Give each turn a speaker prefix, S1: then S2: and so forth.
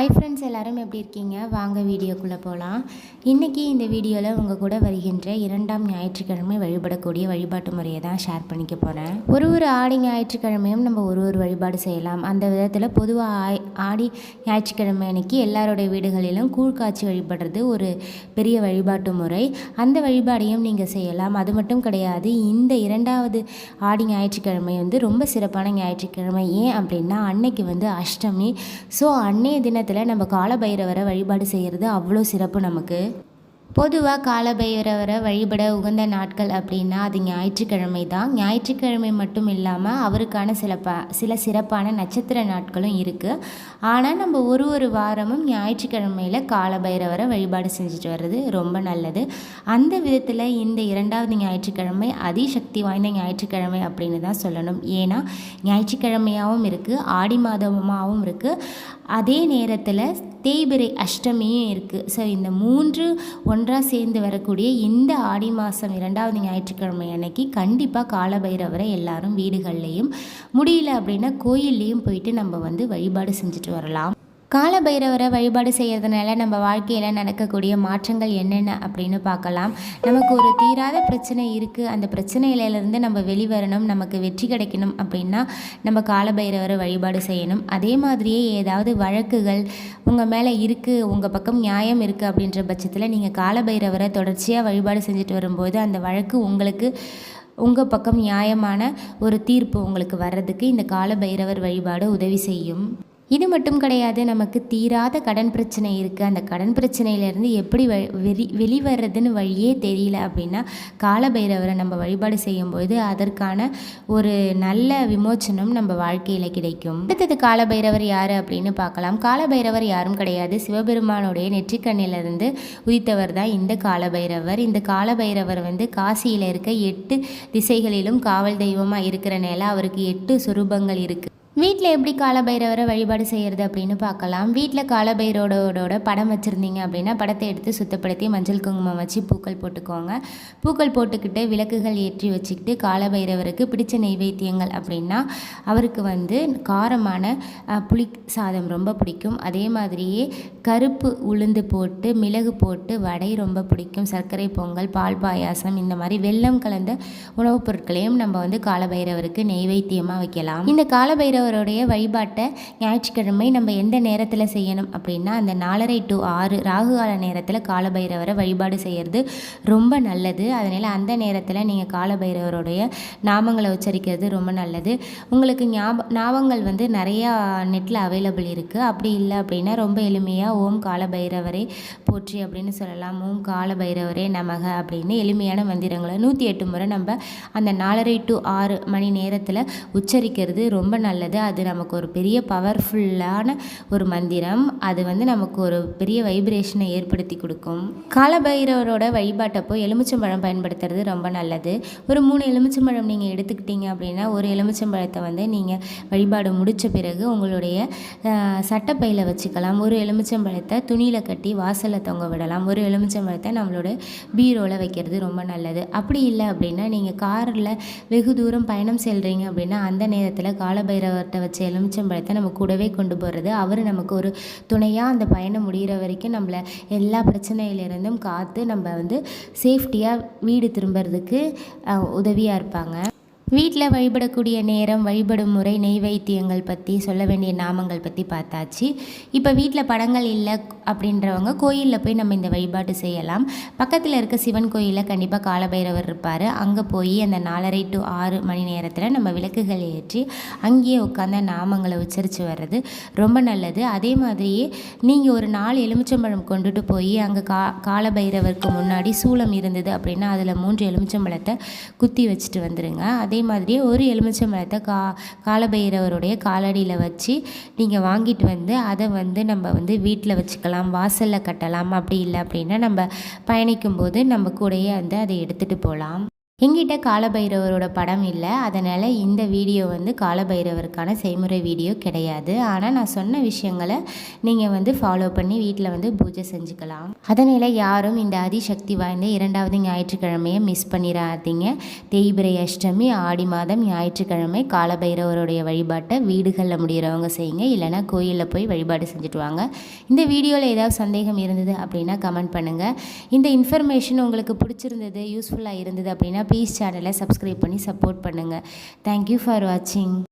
S1: Hi friends எல்லாரும் எப்படி இருக்கீங்க? வாங்க வீடியோக்குள்ளே போகலாம் இன்றைக்கி இந்த வீடியோவில் உங்கள் கூட வருகின்ற இரண்டாம் ஞாயிற்றுக்கிழமை வழிபடக்கூடிய வழிபாட்டு முறையை தான் ஷேர் பண்ணிக்க போகிறேன் ஒரு ஒரு ஆடி ஞாயிற்றுக்கிழமையும் நம்ம ஒரு ஒரு வழிபாடு செய்யலாம். அந்த விதத்தில் பொதுவாக ஆடி ஞாயிற்றுக்கிழமை அன்னைக்கு எல்லாருடைய வீடுகளிலும் கூழ் காய்ச்சி வழிபடுறது ஒரு பெரிய வழிபாட்டு முறை. அந்த வழிபாடையும் நீங்கள் செய்யலாம். அது மட்டும் கிடையாது இந்த இரண்டாவது ஆடி ஞாயிற்றுக்கிழமை வந்து ரொம்ப சிறப்பான ஞாயிற்றுக்கிழமை. ஏன் அப்படின்னா அன்னைக்கு வந்து அஷ்டமி. ஸோ அன்னைய தினத்தில் நம்ம காலபைரவரை வழிபாடு செய்கிறது அவ்வளோ சிறப்பு நமக்கு. பொதுவாக காலபைரவரை வழிபட உகந்த நாட்கள் அப்படின்னா அது ஞாயிற்றுக்கிழமை தான். ஞாயிற்றுக்கிழமை மட்டும் இல்லாமல் அவருக்கான சில ப சில சிறப்பான நட்சத்திர நாட்களும் இருக்குது ஆனால் நம்ம ஒரு ஒரு வாரமும் ஞாயிற்றுக்கிழமையில் காலபைரவரை வழிபாடு செஞ்சுட்டு வர்றது ரொம்ப நல்லது. அந்த விதத்தில் இந்த இரண்டாவது ஞாயிற்றுக்கிழமை அதிசக்தி வாய்ந்த ஞாயிற்றுக்கிழமை அப்படின்னு தான் சொல்லணும். ஏன்னா ஞாயிற்றுக்கிழமையாகவும் இருக்குது ஆடி மாதமாகவும் இருக்குது அதே நேரத்தில் தேய்பிரை அஷ்டமியும் இருக்குது ஸோ இந்த மூன்று ஒன்றாக சேர்ந்து வரக்கூடிய இந்த ஆடி மாதம் இரண்டாவது ஞாயிற்றுக்கிழமை அன்னைக்கு கண்டிப்பாக காலபைரவரை எல்லாரும் வீடுகள்லேயும் முடியல அப்படின்னா கோயில்லையும் போயிட்டு நம்ம வந்து வழிபாடு செஞ்சுட்டு வரலாம். காலபைரவரை வழிபாடு செய்கிறதுனால நம்ம வாழ்க்கையில் நடக்கக்கூடிய மாற்றங்கள் என்னென்ன அப்படின்னு பார்க்கலாம். நமக்கு ஒரு தீராத பிரச்சனை இருக்குது அந்த பிரச்சனையிலேருந்து நம்ம வெளிவரணும் நமக்கு வெற்றி கிடைக்கணும் அப்படின்னா நம்ம காலபைரவரை வழிபாடு செய்யணும். அதே மாதிரியே ஏதாவது வழக்குகள் உங்கள் மேலே இருக்குது உங்கள் பக்கம் நியாயம் இருக்குது அப்படின்ற பட்சத்தில் நீங்கள் காலபைரவரை தொடர்ச்சியாக வழிபாடு செஞ்சுட்டு வரும்போது அந்த வழக்கு உங்களுக்கு உங்கள் பக்கம் நியாயமான ஒரு தீர்ப்பு உங்களுக்கு வர்றதுக்கு இந்த காலபைரவர் வழிபாடு உதவி செய்யும். இது மட்டும் கிடையாது நமக்கு தீராத கடன் பிரச்சனை இருக்குது அந்த கடன் பிரச்சனையிலேருந்து எப்படி வெளி வெளிவர்றதுன்னு வழியே தெரியல அப்படின்னா காலபைரவரை நம்ம வழிபாடு செய்யும்போது அதற்கான ஒரு நல்ல விமோச்சனம் நம்ம வாழ்க்கையில் கிடைக்கும். அடுத்தது காலபைரவர் யார் அப்படின்னு பார்க்கலாம். காலபைரவர் யாரும் கிடையாது. சிவபெருமானுடைய நெற்றிக்கண்ணிலிருந்து உதித்தவர் தான் இந்த காலபைரவர். இந்த காலபைரவர் வந்து காசியில் இருக்க எட்டு திசைகளிலும் காவல் தெய்வமாக இருக்கிறனால அவருக்கு எட்டு சுரூபங்கள் இருக்குது வீட்டில் எப்படி காலபைரவரை வழிபாடு செய்கிறது அப்படின்னு பார்க்கலாம். வீட்டில் காலபைரவரோட படம் வச்சுருந்தீங்க அப்படின்னா படத்தை எடுத்து சுத்தப்படுத்தி மஞ்சள் குங்குமம் வச்சு பூக்கள் போட்டுக்கோங்க. பூக்கள் போட்டுக்கிட்டு விளக்குகள் ஏற்றி வச்சுக்கிட்டு காலபைரவருக்கு பிடிச்ச நெய்வேத்தியங்கள் அப்படின்னா அவருக்கு வந்து காரமான புளி சாதம் ரொம்ப பிடிக்கும். அதே மாதிரியே கருப்பு உளுந்து போட்டு மிளகு போட்டு வடை ரொம்ப பிடிக்கும். சர்க்கரை பொங்கல் பால் பாயாசம் இந்த மாதிரி வெள்ளம் கலந்த உணவுப் பொருட்களையும் நம்ம வந்து காலபைரவருக்கு நெய்வேத்தியமாக வைக்கலாம். இந்த ஆண்டவருடைய வழிபாட்டை ஞாயிற்றுக்கிழமை நம்ம எந்த நேரத்தில் செய்யணும் அப்படின்னா அந்த நாலரை டு ஆறு ராகு கால நேரத்தில் காலபைரவரை வழிபாடு செய்கிறது ரொம்ப நல்லது. அதனால் அந்த நேரத்தில் நீங்கள் காலபைரவருடைய நாமங்களை உச்சரிக்கிறது ரொம்ப நல்லது. உங்களுக்கு ஞாப நாமங்கள் வந்து நிறையா நெட்டில் அவைலபிள் இருக்குது அப்படி இல்லை அப்படின்னா ரொம்ப எளிமையாக ஓம் காலபைரவரே போற்றி அப்படின்னு சொல்லலாம். ஓம் காலபைரவரே நமக அப்படின்னு எளிமையான மந்திரங்களை நூற்றி எட்டு முறை நம்ம அந்த நாலரை டு ஆறு மணி நேரத்தில் உச்சரிக்கிறது ரொம்ப நல்லது. அது நமக்கு ஒரு பெரிய பவர்ஃபுல்லான ஒரு மந்திரம். அது வந்து நமக்கு ஒரு பெரிய வைப்ரேஷனை ஏற்படுத்தி கொடுக்கும். காலபைரவரோட வழிபாட்டப்போ எலுமிச்சம்பழம் பயன்படுத்துறது ரொம்ப நல்லது. ஒரு மூணு எலுமிச்சம்பழம் நீங்கள் எடுத்துக்கிட்டீங்க அப்படின்னா ஒரு எலுமிச்சம்பழத்தை வந்து நீங்கள் வழிபாடு முடித்த பிறகு உங்களுடைய சட்டப்பையில் வச்சுக்கலாம். ஒரு எலுமிச்சம்பழத்தை துணியில் கட்டி வாசலில் தொங்க விடலாம். ஒரு எலுமிச்சம்பழத்தை நம்மளோட பீரோவில் வைக்கிறது ரொம்ப நல்லது. அப்படி இல்லை அப்படின்னா நீங்கள் காரில் வெகு தூரம் பயணம் செல்கிறீங்க அப்படின்னா அந்த நேரத்தில் காலபைரவர்கிட்ட வச்ச எலுமிச்சம்பழத்தை நம்ம கூடவே கொண்டு போகிறது அவர் நமக்கு ஒரு துணையாக அந்த பயணம் முடிகிற வரைக்கும் நம்மளை எல்லா பிரச்சனையிலிருந்தும் காத்து நம்ம வந்து சேஃப்டியாக வீடு திரும்புறதுக்கு உதவியாக இருப்பாங்க. வீட்டில் வழிபடக்கூடிய நேரம் வழிபடும் முறை நெய்வேத்தியங்கள் பற்றி சொல்ல வேண்டிய நாமங்கள் பற்றி பார்த்தாச்சு. இப்போ வீட்டில் படங்கள் இல்லை அப்படின்றவங்க கோயிலில் போய் நம்ம இந்த வழிபாட்டு செய்யலாம். பக்கத்தில் இருக்க சிவன் கோயிலில் கண்டிப்பாக காலபைரவர் இருப்பார். அங்கே போய் அந்த நாலரை டு ஆறு மணி நேரத்தில் நம்ம விளக்குகள் ஏற்றி அங்கேயே உட்காந்து நாமங்களை உச்சரித்து வர்றது ரொம்ப நல்லது. அதே மாதிரியே நீங்கள் ஒரு நாலு எலுமிச்சம்பழம் கொண்டுட்டு போய் அங்கே கா காலபைரவருக்கு முன்னாடி சூளம் இருந்தது அப்படின்னா அதில் மூன்று எலுமிச்சம்பழத்தை குத்தி வச்சுட்டு வந்துடுங்க அதே மாதிரியே ஒரு எலுமிச்சை மரத்தை கா காலபைரவருடைய காலடியில் வச்சு நீங்கள் வாங்கிட்டு வந்து அதை வந்து நம்ம வந்து வீட்டில் வச்சுக்கலாம் வாசலில் கட்டலாம். அப்படி இல்லை அப்படின்னா நம்ம பயணிக்கும் போது நம்ம கூடயே வந்து அதை எடுத்துகிட்டு போகலாம். எங்கிட்ட காலபைரவரோட படம் இல்லை. அதனால் இந்த வீடியோ வந்து காலபைரவருக்கான செய்முறை வீடியோ கிடையாது. ஆனால் நான் சொன்ன விஷயங்களை நீங்கள் வந்து ஃபாலோ பண்ணி வீட்டில் வந்து பூஜை செஞ்சுக்கலாம். அதனால் யாரும் இந்த அதிசக்தி வாய்ந்த இரண்டாவது ஞாயிற்றுக்கிழமையை மிஸ் பண்ணிடாதீங்க தேய்பிரை அஷ்டமி ஆடி மாதம் ஞாயிற்றுக்கிழமை காலபைரவருடைய வழிபாட்டை வீடுகளில் முடிகிறவங்க செய்யுங்க. இல்லைனா கோயிலில் போய் வழிபாடு செஞ்சுட்டு வாங்க. இந்த வீடியோவில் ஏதாவது சந்தேகம் இருந்தது அப்படின்னா கமெண்ட் பண்ணுங்கள் இந்த இன்ஃபர்மேஷன் உங்களுக்கு பிடிச்சிருந்தது யூஸ்ஃபுல்லாக இருந்தது அப்படின்னா ப்ளீஸ் சேனலை சப்ஸ்கிரைப் பண்ணி சப்போர்ட் பண்ணுங்கள் தேங்க்யூ ஃபார் வாட்சிங்